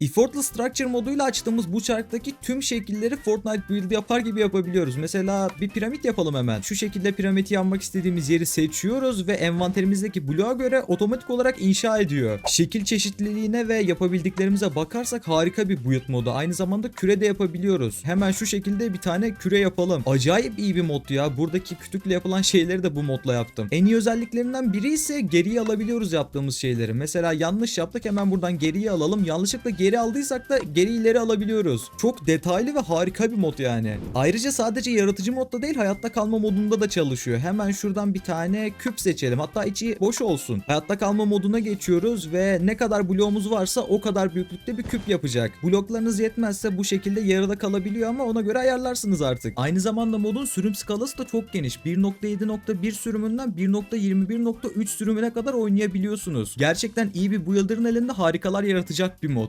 Effortless Structure moduyla açtığımız bu çarktaki tüm şekilleri Fortnite build yapar gibi yapabiliyoruz. Mesela bir piramit yapalım hemen. Şu şekilde piramidi yapmak istediğimiz yeri seçiyoruz ve envanterimizdeki bloğa göre otomatik olarak inşa ediyor. Şekil çeşitliliğine ve yapabildiklerimize bakarsak harika bir build modu. Aynı zamanda küre de yapabiliyoruz. Hemen şu şekilde bir tane küre yapalım. Acayip iyi bir mod ya. Buradaki kütükle yapılan şeyleri de bu modla yaptım. En iyi özelliklerinden biri ise geriye alabiliyoruz yaptığımız şeyleri. Mesela yanlış yaptık hemen buradan geriye alalım. Yanlışlıkla geri aldıysak da geri ileri alabiliyoruz. Çok detaylı ve harika bir mod yani. Ayrıca sadece yaratıcı modda değil hayatta kalma modunda da çalışıyor. Hemen şuradan bir tane küp seçelim. Hatta içi boş olsun. Hayatta kalma moduna geçiyoruz ve ne kadar bloğumuz varsa o kadar büyüklükte bir küp yapacak. Bloklarınız yetmezse bu şekilde yarıda kalabiliyor ama ona göre ayarlarsınız artık. Aynı zamanda modun sürüm skalası da çok geniş. 1.7.1 sürümünden 1.21.3 sürümüne kadar oynayabiliyorsunuz. Gerçekten iyi bir builder'ın elinde harikalar yaratacak bir mod.